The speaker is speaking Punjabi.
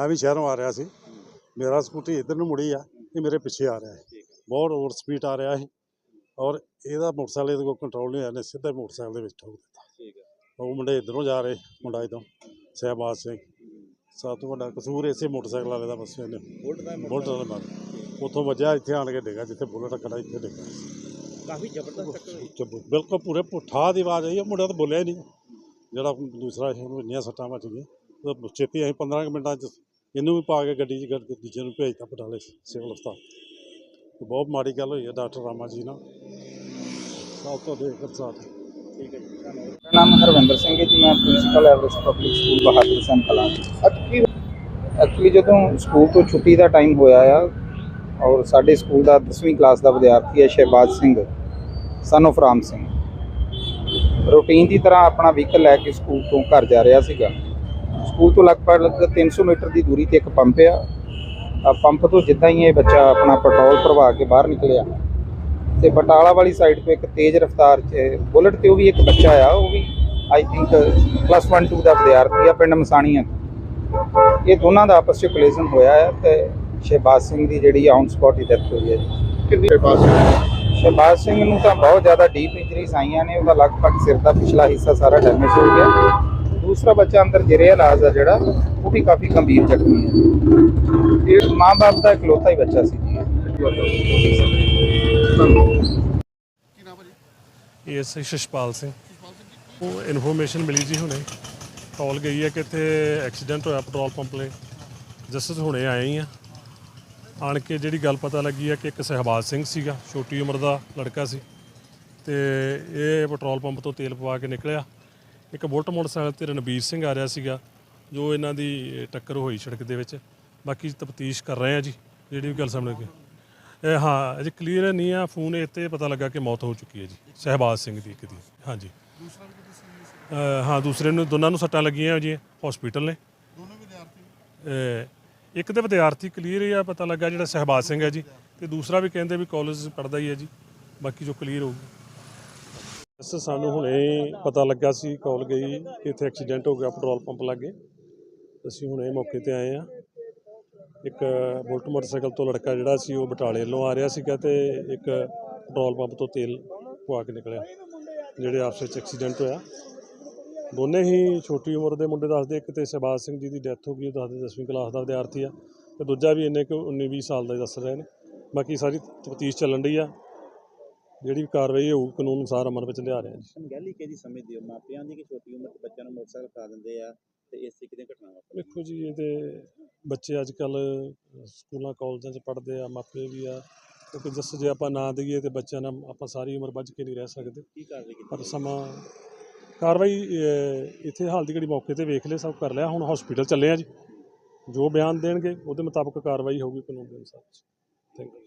ਮੈਂ ਵੀ ਸ਼ਹਿਰੋਂ ਆ ਰਿਹਾ ਸੀ। ਮੇਰਾ ਸਕੂਟੀ ਇੱਧਰ ਨੂੰ ਮੁੜੀ ਆ ਇਹ ਮੇਰੇ ਪਿੱਛੇ ਆ ਰਿਹਾ ਹੈ। ਬਹੁਤ ਓਵਰ ਸਪੀਡ ਆ ਰਿਹਾ ਹੈ ਔਰ ਇਹਦਾ ਮੋਟਰਸਾਈਕਲ ਇਹਦੇ ਕੋਲ ਕੰਟਰੋਲ ਨਹੀਂ ਹੋਇਆ ਨੇ ਸਿੱਧਾ ਮੋਟਰਸਾਈਕਲ ਦੇ ਵਿੱਚ ਠੋਕ ਦਿੱਤਾ। ਠੀਕ ਹੈ। ਉਹ ਮੁੰਡੇ ਇੱਧਰੋਂ ਜਾ ਰਹੇ ਮੁੰਡਾ ਇੱਧਰੋਂ ਸਹਿਬਾਜ਼ ਸਿੰਘ। ਸਭ ਤੋਂ ਵੱਡਾ ਕਸੂਰ ਇਸੇ ਮੋਟਰਸਾਈਕਲ ਵਾਲੇ ਦਾ ਬਸ ਇਹਨੇ। ਬੁਲਟ ਦਾ ਮਾਰ। ਉੱਥੋਂ ਵੱਜਿਆ ਇੱਥੇ ਆਣ ਕੇ ਡਿੱਗਾ ਜਿੱਥੇ ਬੁਲਟ ਖੜਾ ਇੱਥੇ ਡਿੱਗਾ। ਕਾਫੀ ਜ਼ਬਰਦਸਤ ਟੱਕਰ ਬਿਲਕੁਲ ਪੂਰੇ ਪੁੱਠਾ ਦੀ ਆਵਾਜ਼ ਆਈ ਉਹ ਮੁੰਡਾ ਤਾਂ ਬੋਲਿਆ ਹੀ ਨਹੀਂ। ਜਿਹੜਾ ਦੂਸਰਾ ਸੀ ਉਹਨੂੰ ਇੰਨੀਆਂ ਸੱਟਾਂ ਵੱਜ ਗਈਆਂ ਉਹ ਛੇਤੀ ਅਸੀਂ 15 ਕੁ ਮਿੰਟਾਂ 'ਚ ਇਹਨੂੰ ਵੀ ਪਾ ਕੇ ਗੱਡੀ 'ਚ ਗੱਡ- ਦੂਜੇ ਨੂੰ ਭੇਜਤਾ ਬਟਾਲੇ ਸਿਵਲ ਹਸਪਤਾਲ। ਤੇ ਬਹੁਤ ਮਾੜੀ ਗੱਲ ਹੋਈ ਹੈ ਡਾਕਟਰ ਰਾਮਾ ਜੀ ਨਾਲ। ਸਭ ਤੋਂ ਦੇਖ ਸਾਥ। ਠੀਕ ਹੈ ਜੀ ਮੇਰਾ ਨਾਮ ਹਰਵਿੰਦਰ ਸਿੰਘ ਹੈ ਜੀ ਮੈਂ principal Everest public school Bahadur Singh Kalan actually ਜਦੋਂ ਸਕੂਲ ਤੋਂ ਛੁੱਟੀ ਦਾ ਟਾਈਮ ਹੋਇਆ ਆ ਔਰ ਸਾਡੇ ਸਕੂਲ ਦਾ 10ਵੀਂ ਕਲਾਸ ਦਾ ਵਿਦਿਆਰਥੀ ਹੈ Shahbaz Singh son of Ram Singh. Routine ਦੀ ਤਰ੍ਹਾਂ ਆਪਣਾ ਵਹੀਕਲ ਲੈ ਕੇ ਸਕੂਲ ਤੋਂ ਘਰ ਜਾ ਰਿਹਾ ਸੀਗਾ। ਸਕੂਲ ਤੋਂ ਲਗਭਗ 300 ਮੀਟਰ ਦੀ ਦੂਰੀ ਤੇ ਇੱਕ ਪੰਪ ਆ। ਪੰਪ ਤੋਂ ਜਿੱਦਾਂ ਹੀ ਇਹ ਬੱਚਾ ਆਪਣਾ ਪੈਟਰੋਲ ਭਰਵਾ ਕੇ ਬਾਹਰ ਨਿਕਲਿਆ ਤੇ ਬਟਾਲਾ ਵਾਲੀ ਸਾਈਡ ਤੋਂ ਇੱਕ ਤੇਜ਼ ਰਫ਼ਤਾਰ 'ਚ ਬੁਲਟ ਤੇ ਉਹ ਵੀ ਇੱਕ ਬੱਚਾ ਆ ਉਹ ਵੀ ਆਈ ਥਿੰਕ ਪਲੱਸ 1 2 ਦਾ ਵਿਦਿਆਰਥੀ ਆ ਪਿੰਡ ਮਸਾਣੀਆਂ ਇਹ ਦੋਨਾਂ ਦਾ ਆਪਸ 'ਚ ਕੋਲੀਜ਼ਨ ਹੋਇਆ ਹੈ ਤੇ ਸ਼ਹਿਬਾਜ਼ ਸਿੰਘ ਦੀ ਜਿਹੜੀ ਔਨ ਸਪੌਟ ਹੀ ਡੈਥ ਹੋਈ ਹੈ ਜੀ। ਕਿੰਨੀ ਸ਼ਹਿਬਾਜ਼ ਸਿੰਘ? ਨੂੰ ਤਾਂ ਬਹੁਤ ਜ਼ਿਆਦਾ ਡੀਪ ਇੰਜਰੀਜ਼ ਆਈਆਂ ਨੇ ਉਹਦਾ ਲਗਭਗ ਸਿਰ ਦਾ ਪਿਛਲਾ ਹਿੱਸਾ ਸਾਰਾ ਡੈਮੇਜ ਹੋ ਗਿਆ। ਦੂਸਰਾ ਬੱਚਾ ਅੰਦਰ ਜਿਹੜੇ ਇਲਾਜ ਆ ਜਿਹੜਾ, ਉਹ ਵੀ ਕਾਫੀ ਗੰਭੀਰ ਜ਼ਖਮੀ ਹੈ। ਇਹ ਮਾਂ-ਬਾਪ ਦਾ ਇਕਲੌਤਾ ਹੀ ਬੱਚਾ ਸੀ ਜੀ। ਕੀ ਸ਼ਸ਼ਪਾਲ ਸਿੰਘ। ਉਹ ਇਨਫੋਰਮੇਸ਼ਨ ਮਿਲੀ ਜੀ ਹੁਣੇ। ਕਾਲ ਗਈ ਹੈ ਕਿ ਇੱਥੇ ਐਕਸੀਡੈਂਟ ਹੋਇਆ ਪੈਟਰੋਲ ਪੰਪ ਲਈ ਜਸਟਿਸ ਹੁਣੇ ਆਏ ਹੀ ਆ। ਆਣ ਕੇ ਜਿਹੜੀ ਗੱਲ ਪਤਾ ਲੱਗੀ ਹੈ ਕਿ ਇੱਕ ਸਹਿਬਾਜ਼ ਸਿੰਘ ਸੀਗਾ, ਛੋਟੀ ਉਮਰ ਦਾ ਲੜਕਾ ਸੀ। ਤੇ ਇਹ ਪੈਟਰੋਲ ਪੰਪ ਤੋਂ ਤੇਲ ਪਵਾ ਕੇ ਨਿਕਲਿਆ। ਇੱਕ ਬੁਲਟ ਮੋਟਰਸਾਈਕਲ ਤੇ ਰਣਬੀਰ ਸਿੰਘ ਆ ਰਿਹਾ ਸੀਗਾ ਜੋ ਇਹਨਾਂ ਦੀ ਟੱਕਰ ਹੋਈ ਸੜਕ ਦੇ ਵਿੱਚ। ਬਾਕੀ ਤਫਤੀਸ਼ ਕਰ ਰਹੇ ਆ ਜੀ ਜਿਹੜੀ ਵੀ ਗੱਲ ਸਾਹਮਣੇ ਆਈ ਇਹ ਹਾਂ ਅਜੇ ਕਲੀਅਰ ਨਹੀਂ ਆ ਫੋਨ ਇੱਥੇ ਪਤਾ ਲੱਗਾ ਕਿ ਮੌਤ ਹੋ ਚੁੱਕੀ ਹੈ ਜੀ ਸਹਿਬਾਜ਼ ਸਿੰਘ ਦੀ ਇੱਕ ਦੀ ਹਾਂਜੀ। ਅਹ ਹਾਂ ਦੂਸਰੇ ਨੂੰ ਦੋਨਾਂ ਨੂੰ ਸੱਟਾਂ ਲੱਗੀਆਂ ਜੀ ਹਸਪੀਟਲ ਨੇ। ਦੋਨੋਂ ਵਿਦਿਆਰਥੀ? ਇੱਕ ਤੇ ਵਿਦਿਆਰਥੀ ਕਲੀਅਰ ਹੀ ਆ ਪਤਾ ਲੱਗਾ ਜਿਹੜਾ ਸਹਿਬਾਜ਼ ਸਿੰਘ ਹੈ ਜੀ ਤੇ ਦੂਸਰਾ ਵੀ ਕਹਿੰਦੇ ਵੀ ਕਾਲਜ ਪੜਦਾ ਹੀ ਹੈ ਜੀ ਬਾਕੀ ਜੋ ਕਲੀਅਰ ਹੋਊਗਾ। ਬਸ ਸਾਨੂੰ ਹੁਣੇ ਪਤਾ ਲੱਗਾ ਸੀ, ਕਾਲ ਗਈ ਕਿ ਇੱਥੇ ਐਕਸੀਡੈਂਟ ਹੋ ਗਿਆ, ਪੈਟਰੋਲ ਪੰਪ ਲੱਗੇ। ਅਸੀਂ ਹੁਣੇ ਮੌਕੇ ਤੇ ਆਏ ਆ ਇੱਕ ਬੁਲਟ ਮੋਟਰਸਾਈਕਲ ਤੋਂ ਲੜਕਾ ਜਿਹੜਾ ਸੀ, ਉਹ ਬਟਾਲੇ ਵੱਲੋਂ ਆ ਰਿਹਾ ਸੀਗਾ ਤੇ ਇੱਕ ਪੈਟਰੋਲ ਪੰਪ ਤੋਂ ਤੇਲ ਪਵਾ ਕੇ ਨਿਕਲਿਆ, ਜਿਹੜੇ ਆਪਸ ਵਿੱਚ ਐਕਸੀਡੈਂਟ ਹੋਇਆ। ਦੋਨੇ ਹੀ ਛੋਟੀ ਉਮਰ ਦੇ ਮੁੰਡੇ ਦੱਸਦੇ, ਇੱਕ ਤੇ ਸ਼ਹਿਬਾਜ਼ ਸਿੰਘ ਜੀ ਦੀ ਡੈਥ ਹੋ ਗਈ, ਉਹ ਦੱਸਦੇ 10ਵੀਂ ਕਲਾਸ ਦਾ ਵਿਦਿਆਰਥੀ ਆ, ਤੇ ਦੂਜਾ ਵੀ ਇੰਨੇ ਕੁ 19 20 ਸਾਲ ਦਾ ਹੀ ਦੱਸ ਰਹੇ ਨੇ। ਬਾਕੀ ਸਾਰੀ ਤਫਤੀਸ਼ ਚੱਲਣ ਰਹੀ ਆ। ਜਿਹੜੀ ਵੀ ਕਾਰਵਾਈ ਹੋਊ ਕਾਨੂੰਨ ਅਨੁਸਾਰ ਅਮਲ ਵਿੱਚ ਲਿਆ ਰਹੇ ਹਾਂ ਜੀ। ਅਣਗਹਿਲੀ ਕਿਹਦੀ ਸਮਝਦੇ ਹੋ ਮਾਪਿਆਂ ਦੀ ਕਿ ਛੋਟੀ ਉਮਰ 'ਚ ਬੱਚਿਆਂ ਨੂੰ ਮੋਟਰਸਾਈਕਲ ਖਾ ਦਿੰਦੇ ਆ ਤੇ ਇਸ ਤਰੀਕੇ ਦੀਆਂ ਘਟਨਾਵਾਂ ਵਾਪਰਦੀਆਂ? ਵੇਖੋ ਜੀ ਇਹ ਤੇ ਬੱਚੇ ਅੱਜ ਕੱਲ ਸਕੂਲਾਂ ਕਾਲਜਾਂ 'ਚ ਪੜ੍ਹਦੇ ਆ ਮਾਪੇ ਵੀ ਆ। ਕਿਉਂਕਿ ਜਿਸ ਜੇ ਆਪਾਂ ਨਾ ਦਈਏ ਤੇ ਬੱਚਿਆਂ ਨਾਲ ਆਪਾਂ ਸਾਰੀ ਉਮਰ ਬੱਝ ਕੇ ਨਹੀਂ ਰਹਿ ਸਕਦੇ। ਕੀ ਕਾਰਵਾਈ ਕੀਤੀ ਪਰ ਸਮਾਂ ਕਾਰਵਾਈ ਅਹ, ਇੱਥੇ ਹਾਲ ਦੀ ਘੜੀ ਮੌਕੇ ਤੇ ਵੇਖ ਲਏ ਸਭ ਕਰ ਲਿਆ। ਹੁਣ ਹਸਪੀਟਲ ਚੱਲੇ ਆ ਜੀ। ਜੋ ਬਿਆਨ ਦੇਣਗੇ ਉਹਦੇ ਮੁਤਾਬਕ ਕਾਰਵਾਈ ਹੋਊਗੀ ਕਾਨੂੰਨ ਦੇ ਅਨੁਸਾਰ। Thank you